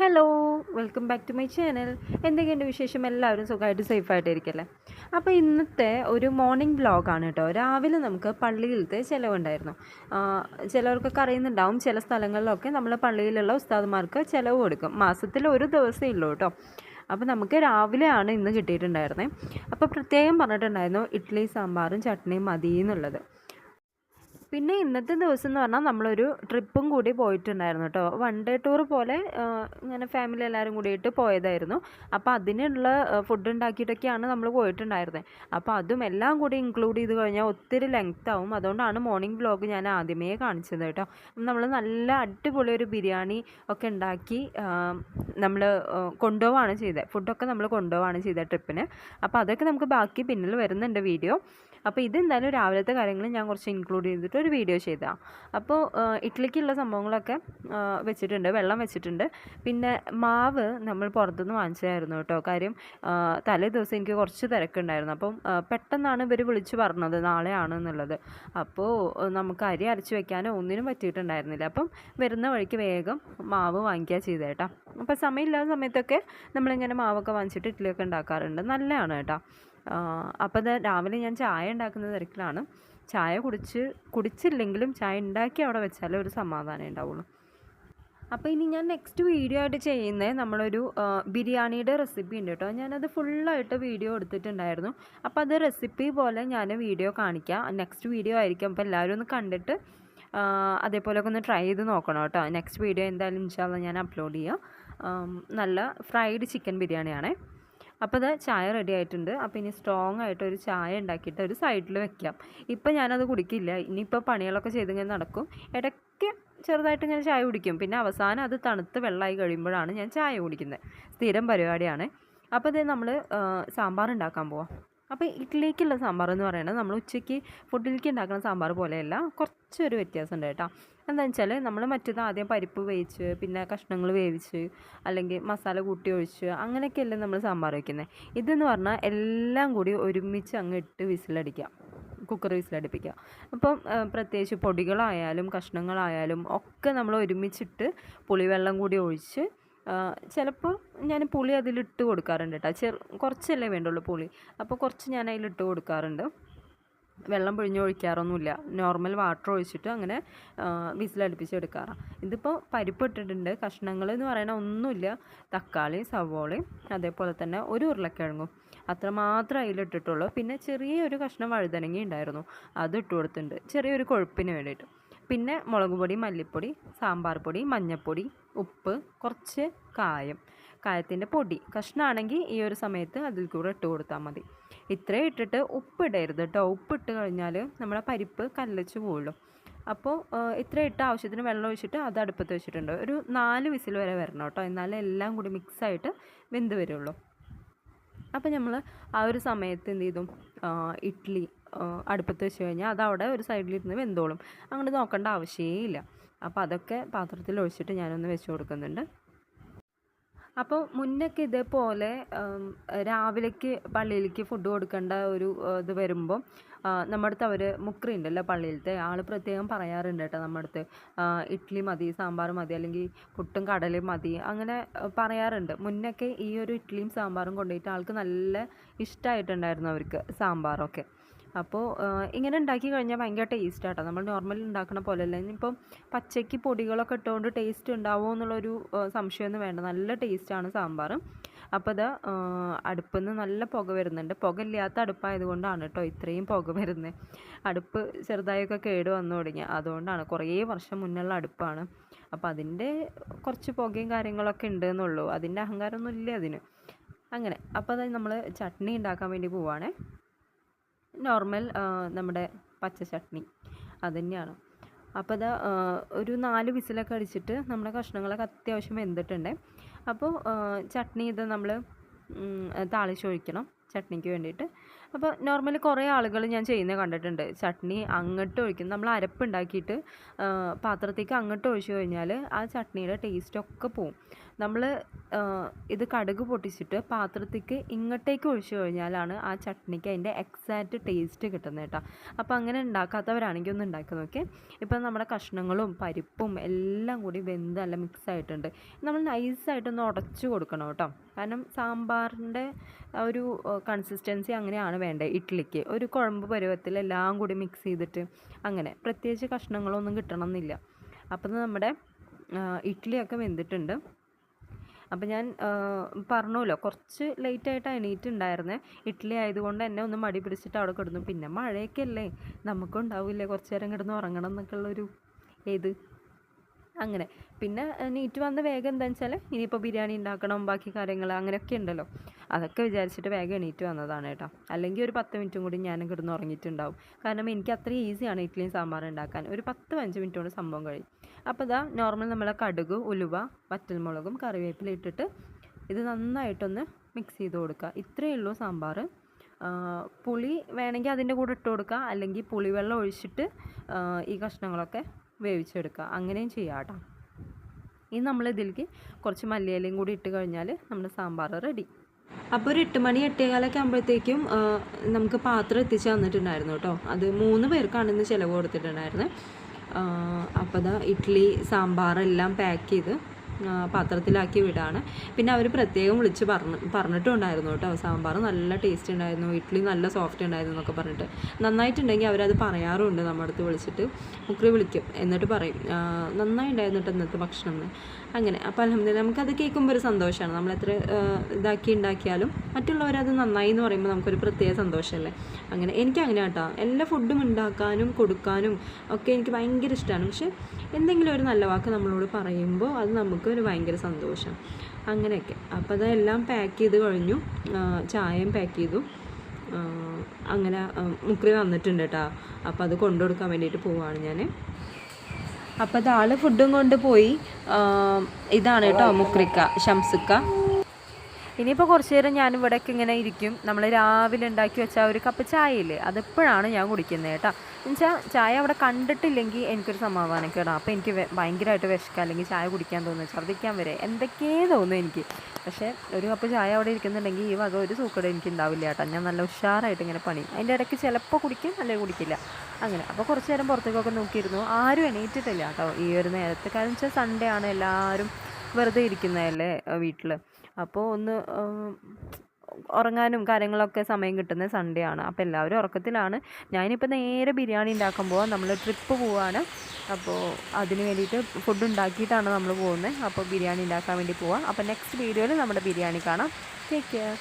Hello welcome back to my channel എന്തൊക്കെയുണ്ട് വിശേഷം? എല്ലാവരും സുഖമായിട്ട് സേഫായിട്ട് ഇരിക്കല്ലേ അപ്പോൾ ഇന്നത്തെ ഒരു മോർണിംഗ് ബ്ലോഗാണ് കേട്ടോ. രാവിലെ നമുക്ക് പള്ളിയിലത്തെ ചിലവുണ്ടായിരുന്നു. ചിലവർക്കൊക്കെ അറിയുന്നുണ്ടാവും ചില സ്ഥലങ്ങളിലൊക്കെ നമ്മൾ പള്ളിയിലുള്ള ഉസ്താദ്മാർക്ക് ചിലവ് കൊടുക്കും. മാസത്തിൽ ഒരു ദിവസമേ ഉള്ളൂ കേട്ടോ. അപ്പോൾ നമുക്ക് രാവിലെയാണ് ഇന്ന് കിട്ടിയിട്ടുണ്ടായിരുന്നത്. അപ്പോൾ പ്രത്യേകം പറഞ്ഞിട്ടുണ്ടായിരുന്നു ഇഡ്ഡലി സാമ്പാറും ചട്നിയും മതി എന്നുള്ളത്. പിന്നെ ഇന്നത്തെ ദിവസം എന്ന് പറഞ്ഞാൽ നമ്മളൊരു ട്രിപ്പും കൂടി പോയിട്ടുണ്ടായിരുന്നു കേട്ടോ വൺ ഡേ ടൂർ പോലെ ഇങ്ങനെ ഫാമിലി എല്ലാവരും കൂടിയിട്ട് പോയതായിരുന്നു. അപ്പോൾ അതിനുള്ള ഫുഡ് ഉണ്ടാക്കിയിട്ടൊക്കെയാണ് നമ്മൾ പോയിട്ടുണ്ടായിരുന്നത് അപ്പോൾ അതും എല്ലാം കൂടി ഇൻക്ലൂഡ് ചെയ്ത് കഴിഞ്ഞാൽ ഒത്തിരി ലെങ്ത് ആവും. അതുകൊണ്ടാണ് മോർണിംഗ് വ്ലോഗ് ഞാൻ ആദ്യമേ കാണിച്ചത് കേട്ടോ നമ്മൾ നല്ല അടിപൊളി ഒരു ബിരിയാണി ഒക്കെ ഉണ്ടാക്കി നമ്മൾ കൊണ്ടുപോവാണ് ചെയ്തത് ഫുഡൊക്കെ നമ്മൾ കൊണ്ടുപോവാണ് ചെയ്തത് ട്രിപ്പിന്. അപ്പോൾ അതൊക്കെ നമുക്ക് ബാക്കി പിന്നിൽ വരുന്നുണ്ട് വീഡിയോ. അപ്പോൾ ഇതെന്തായാലും രാവിലത്തെ കാര്യങ്ങൾ ഞാൻ കുറച്ച് ഇൻക്ലൂഡ് ചെയ്തിട്ട് ഒരു വീഡിയോ ചെയ്താൽ അപ്പോൾ ഇഡ്ലിക്കുള്ള സംഭവങ്ങളൊക്കെ വെച്ചിട്ടുണ്ട് വെള്ളം വെച്ചിട്ടുണ്ട്. പിന്നെ മാവ് നമ്മൾ പുറത്തുനിന്ന് വാങ്ങിച്ചതായിരുന്നു കേട്ടോ. കാര്യം തലേ ദിവസം എനിക്ക് കുറച്ച് തിരക്കുണ്ടായിരുന്നു. അപ്പം പെട്ടെന്നാണ് ഇവർ വിളിച്ച് പറഞ്ഞത് നാളെയാണ് എന്നുള്ളത്. അപ്പോൾ നമുക്ക് അരി അരച്ച് വെക്കാനോ ഒന്നിനും പറ്റിയിട്ടുണ്ടായിരുന്നില്ല. അപ്പം വരുന്ന വഴിക്ക് വേഗം മാവ് വാങ്ങിക്കുക ചെയ്തേട്ടാ അപ്പോൾ സമയമില്ലാത്ത സമയത്തൊക്കെ നമ്മളിങ്ങനെ മാവൊക്കെ വാങ്ങിച്ചിട്ട് ഇഡ്ഡലിയൊക്കെ ഉണ്ടാക്കാറുണ്ട്. നല്ലതാണ് കേട്ടോ. അപ്പോൾ അത് രാവിലെ ഞാൻ ചായ ഉണ്ടാക്കുന്ന തിരക്കിലാണ്. ചായ കുടിച്ച് കുടിച്ചില്ലെങ്കിലും ചായ ഉണ്ടാക്കി അവിടെ വെച്ചാലേ ഒരു സമാധാനം ഉണ്ടാവുള്ളൂ. അപ്പോൾ ഇനി ഞാൻ നെക്സ്റ്റ് വീഡിയോ ആയിട്ട് ചെയ്യുന്നത് നമ്മളൊരു ബിരിയാണിയുടെ റെസിപ്പി ഉണ്ട് കേട്ടോ. ഞാനത് ഫുള്ളായിട്ട് വീഡിയോ എടുത്തിട്ടുണ്ടായിരുന്നു. അപ്പോൾ അത് റെസിപ്പി പോലെ ഞാൻ വീഡിയോ കാണിക്കാം. നെക്സ്റ്റ് വീഡിയോ ആയിരിക്കും. അപ്പോൾ എല്ലാവരും ഒന്ന് കണ്ടിട്ട് അതേപോലെയൊക്കെ ഒന്ന് ട്രൈ ചെയ്ത് നോക്കണം കേട്ടോ. നെക്സ്റ്റ് വീഡിയോ എന്തായാലും ഇൻഷാല്ല ഞാൻ അപ്ലോഡ് ചെയ്യാം. നല്ല ഫ്രൈഡ് ചിക്കൻ ബിരിയാണിയാണേ. അപ്പോൾ അത് ചായ റെഡി ആയിട്ടുണ്ട്. അപ്പോൾ ഇനി സ്ട്രോങ് ആയിട്ട് ഒരു ചായ ഉണ്ടാക്കിയിട്ട് ഒരു സൈഡിൽ വെക്കാം. ഇപ്പം ഞാനത് കുടിക്കില്ല. ഇനിയിപ്പോൾ പണികളൊക്കെ ചെയ്തിങ്ങനെ നടക്കും. ഇടയ്ക്ക് ചെറുതായിട്ട് ഇങ്ങനെ ചായ കുടിക്കും. പിന്നെ അവസാനം അത് തണുത്ത് വെള്ളമായി കഴിയുമ്പോഴാണ് ഞാൻ ചായ കുടിക്കുന്നത്. സ്ഥിരം പരിപാടിയാണ്. അപ്പോൾ ഇത് നമ്മൾ സാമ്പാർ ഉണ്ടാക്കാൻ പോവാം. അപ്പോൾ ഇഡ്ഡലിക്കുള്ള സാമ്പാർ എന്ന് പറയുന്നത് നമ്മൾ ഉച്ചയ്ക്ക് ഫുഡിലേക്ക് ഉണ്ടാക്കുന്ന സാമ്പാർ പോലെയല്ല കുറച്ചൊരു വ്യത്യാസം ഉണ്ട് കേട്ടോ. എന്താണെന്ന് വെച്ചാൽ നമ്മൾ മറ്റേത് ആദ്യം പരിപ്പ് വേവിച്ച് പിന്നെ കഷ്ണങ്ങൾ വേവിച്ച് അല്ലെങ്കിൽ മസാല കൂട്ടി ഒഴിച്ച് അങ്ങനെയൊക്കെയല്ലേ നമ്മൾ സാമ്പാർ വയ്ക്കുന്നത് ഇതെന്ന് പറഞ്ഞാൽ എല്ലാം കൂടി ഒരുമിച്ച് അങ്ങ് ഇട്ട് വിസിലടിക്കാം കുക്കർ വിസിലടിപ്പിക്കുക. അപ്പം പ്രത്യേകിച്ച് പൊടികളായാലും കഷ്ണങ്ങളായാലും ഒക്കെ നമ്മൾ ഒരുമിച്ചിട്ട് പുളിവെള്ളം കൂടി ഒഴിച്ച് ചിലപ്പോൾ ഞാൻ പുളി അതിലിട്ട് കൊടുക്കാറുണ്ട് കേട്ടോ ചെറു കുറച്ചല്ലേ വേണ്ടുള്ളൂ പുളി. അപ്പോൾ കുറച്ച് ഞാൻ അതിലിട്ട് കൊടുക്കാറുണ്ട്. വെള്ളം പിഴിഞ്ഞൊഴിക്കാറൊന്നുമില്ല നോർമൽ വാട്ടർ ഒഴിച്ചിട്ട് അങ്ങനെ വിസിലടുപ്പിച്ച് എടുക്കാറാണ് ഇതിപ്പോൾ പരിപ്പ് ഇട്ടിട്ടുണ്ട്. കഷ്ണങ്ങൾ എന്ന് പറയുന്ന ഒന്നുമില്ല തക്കാളി സവോളയും അതേപോലെ തന്നെ ഒരു ഉരുളക്കിഴങ്ങും. അത്രമാത്രം അതിലിട്ടിട്ടുള്ളൂ. പിന്നെ ചെറിയൊരു കഷ്ണം വഴുതനങ്ങി ഉണ്ടായിരുന്നു. അത് കൊടുത്തിട്ടുണ്ട്. ചെറിയൊരു കൊഴുപ്പിന് വേണ്ടിയിട്ട്. പിന്നെ മുളക് പൊടി മല്ലിപ്പൊടി സാമ്പാർ പൊടി മഞ്ഞൾപ്പൊടി ഉപ്പ് കുറച്ച് കായം. കായത്തിന്റെ പൊടി. കഷ്ണമാണെങ്കിൽ ഈ ഒരു സമയത്ത് അതിൽ കൂടെ ഇട്ട് കൊടുത്താൽ മതി. ഇത്രയും ഇട്ടിട്ട് ഉപ്പ് ഇടരുത് കേട്ടോ ഉപ്പ് ഇട്ട് കഴിഞ്ഞാൽ നമ്മുടെ പരിപ്പ് കല്ലച്ച് പോകുള്ളൂ അപ്പോൾ ഇത്ര ഇട്ട് ആവശ്യത്തിന് വെള്ളം ഒഴിച്ചിട്ട് അത് അടുപ്പത്ത് വെച്ചിട്ടുണ്ട്. ഒരു നാല് വിസിൽ വരെ വരണം കേട്ടോ എന്നാലേ എല്ലാം കൂടി മിക്സായിട്ട് വെന്ത് വരുള്ളൂ. അപ്പോൾ നമ്മൾ ആ ഒരു സമയത്ത് എന്ത് ചെയ്തു? ഇഡ്ഡലി അടുപ്പത്ത് വെച്ച് കഴിഞ്ഞാൽ അത് അവിടെ ഒരു സൈഡിലിരുന്ന് വെന്തോളും. അങ്ങോട്ട് നോക്കേണ്ട ആവശ്യമേ ഇല്ല അപ്പോൾ അതൊക്കെ പാത്രത്തിൽ ഒഴിച്ചിട്ട് ഞാനൊന്ന് വെച്ച് കൊടുക്കുന്നുണ്ട്. അപ്പോൾ മുന്നൊക്കെ ഇതേപോലെ രാവിലേക്ക് പള്ളിയിലേക്ക് ഫുഡ് കൊടുക്കേണ്ട ഒരു ഇത് വരുമ്പോൾ നമ്മുടെ അടുത്ത് അവർ മുക്രി ഉണ്ടല്ലോ പള്ളിയിലത്തെ ആൾ പ്രത്യേകം പറയാറുണ്ട് കേട്ടോ നമ്മുടെ അടുത്ത് ഇഡ്ഡലി മതി സാമ്പാർ മതി അല്ലെങ്കിൽ പുട്ടും കടലയും മതി അങ്ങനെ പറയാറുണ്ട്. മുന്നൊക്കെ ഈ ഒരു ഇഡ്ഡലിയും സാമ്പാറും കൊണ്ടുപോയിട്ട് ആൾക്ക് നല്ല ഇഷ്ടമായിട്ടുണ്ടായിരുന്നു അവർക്ക് സാമ്പാറൊക്കെ. അപ്പോൾ ഇങ്ങനെ ഉണ്ടാക്കി കഴിഞ്ഞാൽ ഭയങ്കര ടേസ്റ്റ് ആട്ടോ. നമ്മൾ നോർമൽ പോലെ പോലെയല്ല. ഇനിയിപ്പം പച്ചയ്ക്ക് പൊടികളൊക്കെ ഇട്ടുകൊണ്ട് ടേസ്റ്റ് ഉണ്ടാവുമോ എന്നുള്ളൊരു സംശയമൊന്നും വേണ്ട. നല്ല ടേസ്റ്റാണ് സാമ്പാർ അപ്പോൾ അത് അടുപ്പിൽ നിന്ന് നല്ല പുക വരുന്നുണ്ട്. പുക ഇല്ലാത്ത അടുപ്പായതുകൊണ്ടാണ് കേട്ടോ ഇത്രയും പുക വരുന്നത് അടുപ്പ് ചെറുതായൊക്കെ കേട് വന്നു തുടങ്ങി. അതുകൊണ്ടാണ് കുറേ വർഷം മുന്നുള്ള അടുപ്പാണ്. അപ്പോൾ അതിന്റെ കുറച്ച് പുകയും കാര്യങ്ങളൊക്കെ ഉണ്ട് എന്നുള്ളൂ അതിന്റെ അഹങ്കാരമൊന്നും ഇല്ല അതിന്. അങ്ങനെ. അപ്പോൾ അത് നമ്മൾ ചട്നി ഉണ്ടാക്കാൻ വേണ്ടി പോവാണേ. നോർമൽ നമ്മുടെ പച്ച ചട്നി. അത് തന്നെയാണ് അപ്പോൾ അത് ഒരു നാല് വിസിലൊക്കെ അടിച്ചിട്ട് നമ്മുടെ കഷ്ണങ്ങളൊക്കെ അത്യാവശ്യം വെന്തിട്ടുണ്ട്. അപ്പോൾ ചട്നി ഇത് നമ്മൾ താളിച്ചൊഴിക്കണം ചട്നിക്ക് വേണ്ടിയിട്ട്. അപ്പോൾ നോർമലി കുറേ ആളുകൾ ഞാൻ ചെയ്യുന്നത് കണ്ടിട്ടുണ്ട്. ചട്നി അങ്ങോട്ട് ഒഴിക്കും. നമ്മൾ അരപ്പുണ്ടാക്കിയിട്ട് പാത്രത്തേക്ക് അങ്ങോട്ട് ഒഴിച്ചു കഴിഞ്ഞാൽ ആ ചട്നിയുടെ ടേസ്റ്റൊക്കെ പോവും. നമ്മൾ ഇത് കടുക് പൊട്ടിച്ചിട്ട് പാത്രത്തേക്ക് ഇങ്ങോട്ടേക്ക് ഒഴിച്ചു കഴിഞ്ഞാലാണ് ആ ചട്നിക്ക് അതിന്റെ എക്സാക്റ്റ് ടേസ്റ്റ് കിട്ടുന്നത് കേട്ടോ. അപ്പോൾ അങ്ങനെ ഉണ്ടാക്കാത്തവരാണെങ്കിൽ ഒന്ന് ഉണ്ടാക്കി നോക്കി ഇപ്പം നമ്മുടെ കഷ്ണങ്ങളും പരിപ്പും എല്ലാം കൂടി വെന്തല്ല മിക്സ് ആയിട്ടുണ്ട്. നമ്മൾ നൈസായിട്ടൊന്ന് ഉടച്ചു കൊടുക്കണം കേട്ടോ. കാരണം സാമ്പാറിന്റെ ഒരു കൺസിസ്റ്റൻസി അങ്ങനെയാണ് വേണ്ടത് ഇഡ്ഡലിക്ക് ഒരു കുഴമ്പ് പരുവത്തിൽ എല്ലാം കൂടി മിക്സ് ചെയ്തിട്ട് അങ്ങനെ. പ്രത്യേകിച്ച് കഷ്ണങ്ങളൊന്നും കിട്ടണം എന്നില്ല അപ്പം നമ്മുടെ ഇഡ്ഡലിയൊക്കെ വെന്തിട്ടുണ്ട്. അപ്പം ഞാൻ പറഞ്ഞല്ലോ കുറച്ച് ലേറ്റായിട്ട് എണീറ്റുണ്ടായിരുന്നേ. ഇഡ്ഡലി ആയതുകൊണ്ട് എന്നെ ഒന്ന് മടി പിടിച്ചിട്ട് അവിടെ കിടന്നു. പിന്നെ മഴയൊക്കെ അല്ലേ? നമുക്കും ഉണ്ടാവില്ലേ കുറച്ച് നേരം കിടന്ന് ഉറങ്ങണം എന്നൊക്കെ ഉള്ളൊരു ഏത് അങ്ങനെ. പിന്നെ നീറ്റ് വന്ന വേഗം എന്താണെന്ന് വെച്ചാൽ ഇനിയിപ്പോൾ ബിരിയാണി ഉണ്ടാക്കണം ബാക്കി കാര്യങ്ങൾ അങ്ങനെയൊക്കെ ഉണ്ടല്ലോ അതൊക്കെ വിചാരിച്ചിട്ട് വേഗം എണീറ്റ് വന്നതാണ് കേട്ടോ. അല്ലെങ്കിൽ ഒരു പത്ത് മിനിറ്റും കൂടി ഞാനും കിടന്ന് ഉറങ്ങിയിട്ടുണ്ടാവും. കാരണം എനിക്ക് അത്ര ഈസിയാണ് ഇഡ്ഡലിയും സാമ്പാർ ഉണ്ടാക്കാൻ ഒരു പത്ത് അഞ്ച് മിനിറ്റ് കൊണ്ട് സംഭവം കഴിയും. അപ്പോൾ ഇതാ നോർമൽ നമ്മളെ കടുക് ഉലുവ വറ്റൽമുളകും കറിവേപ്പില ഇട്ടിട്ട് ഇത് നന്നായിട്ടൊന്ന് മിക്സ് ചെയ്ത് കൊടുക്കുക ഇത്രയേ ഉള്ളൂ സാമ്പാർ പുളി വേണമെങ്കിൽ അതിന്റെ കൂടെ ഇട്ട് കൊടുക്കുക അല്ലെങ്കിൽ പുളിവെള്ളം ഒഴിച്ചിട്ട് ഈ കഷ്ണങ്ങളൊക്കെ വേവിച്ചെടുക്കുക. അങ്ങനെയും ചെയ്യാം കേട്ടോ. ഇനി നമ്മൾ ഇതിലേക്ക് കുറച്ച് മല്ലിയിലയും കൂടി ഇട്ട് കഴിഞ്ഞാൽ നമ്മുടെ സാമ്പാർ റെഡി. അപ്പോൾ ഒരു എട്ട് മണി എട്ടേകാലൊക്കെ ആകുമ്പോഴത്തേക്കും നമുക്ക് പാത്രം എത്തിച്ച് തന്നിട്ടുണ്ടായിരുന്നു കേട്ടോ. അത് മൂന്ന് പേർക്കാണ് ഇന്ന് ചിലവ് കൊടുത്തിട്ടുണ്ടായിരുന്നത്. അപ്പോൾ അതാ ഇഡ്ഡലി സാമ്പാർ എല്ലാം പാക്ക് ചെയ്ത് പാത്രത്തിലാക്കി വിടാണ്. പിന്നെ അവർ പ്രത്യേകം വിളിച്ച് പറഞ്ഞ് പറഞ്ഞിട്ടുണ്ടായിരുന്നു കേട്ടോ സാമ്പാർ നല്ല ടേസ്റ്റ് ഉണ്ടായിരുന്നു ഇഡ്ഡലി നല്ല സോഫ്റ്റ് ഉണ്ടായിരുന്നു എന്നൊക്കെ പറഞ്ഞിട്ട്. നന്നായിട്ടുണ്ടെങ്കിൽ അവരത് പറയാറുണ്ട് നമ്മുടെ അടുത്ത് വിളിച്ചിട്ട്. മുക്രി വിളിക്കും എന്നിട്ട് പറയും നന്നായി ഉണ്ടായിരുന്നു ഇന്നത്തെ ഭക്ഷണം അങ്ങനെ അപ്പോൾ അലഹമ്മദില്ല നമുക്കത് കേൾക്കുമ്പോൾ ഒരു സന്തോഷമാണ്. നമ്മളെത്ര ഇതാക്കി ഉണ്ടാക്കിയാലും മറ്റുള്ളവരത് നന്നായി എന്ന് പറയുമ്പോൾ നമുക്കൊരു പ്രത്യേക സന്തോഷമല്ലേ? അങ്ങനെ എനിക്ക് അങ്ങനെ കേട്ടോ. എല്ലാ ഫുഡും ഉണ്ടാക്കാനും കൊടുക്കാനും ഒക്കെ എനിക്ക് ഭയങ്കര ഇഷ്ടമാണ്. പക്ഷെ എന്തെങ്കിലും ഒരു നല്ല വാക്ക് നമ്മളോട് പറയുമ്പോൾ അത് നമുക്ക് ഒരു ഭയങ്കര സന്തോഷം. അങ്ങനെയൊക്കെ. അപ്പോൾ അതെല്ലാം പാക്ക് ചെയ്ത് കഴിഞ്ഞു. ചായയും പാക്ക് ചെയ്തു. അങ്ങനെ മുക്രി വന്നിട്ടുണ്ട് കേട്ടോ അപ്പോൾ അത് കൊണ്ടു കൊടുക്കാൻ വേണ്ടിയിട്ട് പോവാണ് ഞാൻ അപ്പോൾ അത് ആൾ ഫുഡും കൊണ്ട് പോയി. ഇതാണ് കേട്ടോ മുക്രിക്ക ഷംസുക്ക. ഇനിയിപ്പോൾ കുറച്ച് നേരം ഞാൻ ഇവിടെയൊക്കെ ഇങ്ങനെ ഇരിക്കും. നമ്മൾ രാവിലെ ഉണ്ടാക്കി വെച്ച ഒരു കപ്പ് ചായയില്ലേ അതെപ്പോഴാണ് ഞാൻ കുടിക്കുന്നത് കേട്ടോ. എന്നുവെച്ചാൽ ചായ അവിടെ കണ്ടിട്ടില്ലെങ്കിൽ എനിക്കൊരു സമാധാനം കേട്ടോ അപ്പോൾ എനിക്ക് ഭയങ്കരമായിട്ട് വിശക്കുക അല്ലെങ്കിൽ ചായ കുടിക്കാൻ തോന്നുന്നു ഛർദ്ദിക്കാൻ വരെ. എന്തൊക്കെയേ തോന്നും എനിക്ക്. പക്ഷേ ഒരു കപ്പ് ചായ അവിടെ ഇരിക്കുന്നുണ്ടെങ്കിൽ ഈ വക ഒരു സൂക്കട എനിക്ക് ഉണ്ടാവില്ല കേട്ടോ. ഞാൻ നല്ല ഉഷാറായിട്ട് ഇങ്ങനെ പണി. അതിന്റെ ഇടയ്ക്ക് ചിലപ്പോൾ കുടിക്കും അല്ലെങ്കിൽ കുടിക്കില്ല. അങ്ങനെ. അപ്പോൾ കുറച്ച് നേരം പുറത്തേക്കൊക്കെ നോക്കിയിരുന്നു. ആരും എണീറ്റിട്ടില്ല കേട്ടോ. ഈ ഒരു നേരത്തെ. കാരണം വെച്ചാൽ സൺഡേ ആണ് എല്ലാവരും വെറുതെ ഇരിക്കുന്നതല്ലേ വീട്ടിൽ അപ്പോൾ ഒന്ന് ഉറങ്ങാനും കാര്യങ്ങളൊക്കെ സമയം കിട്ടുന്ന സൺഡേ ആണ്. അപ്പോൾ എല്ലാവരും ഉറക്കത്തിലാണ്. ഞാനിപ്പോൾ നേരെ ബിരിയാണി ഉണ്ടാക്കുമ്പോൾ നമ്മൾ ട്രിപ്പ് പോവാണ്. അപ്പോൾ അതിന് വേണ്ടിയിട്ട് ഫുഡ് ഉണ്ടാക്കിയിട്ടാണ് നമ്മൾ പോകുന്നത് അപ്പോൾ ബിരിയാണി ഉണ്ടാക്കാൻ വേണ്ടി പോവാം. അപ്പോൾ നെക്സ്റ്റ് വീഡിയോയിൽ നമ്മുടെ ബിരിയാണി കാണാം. Take care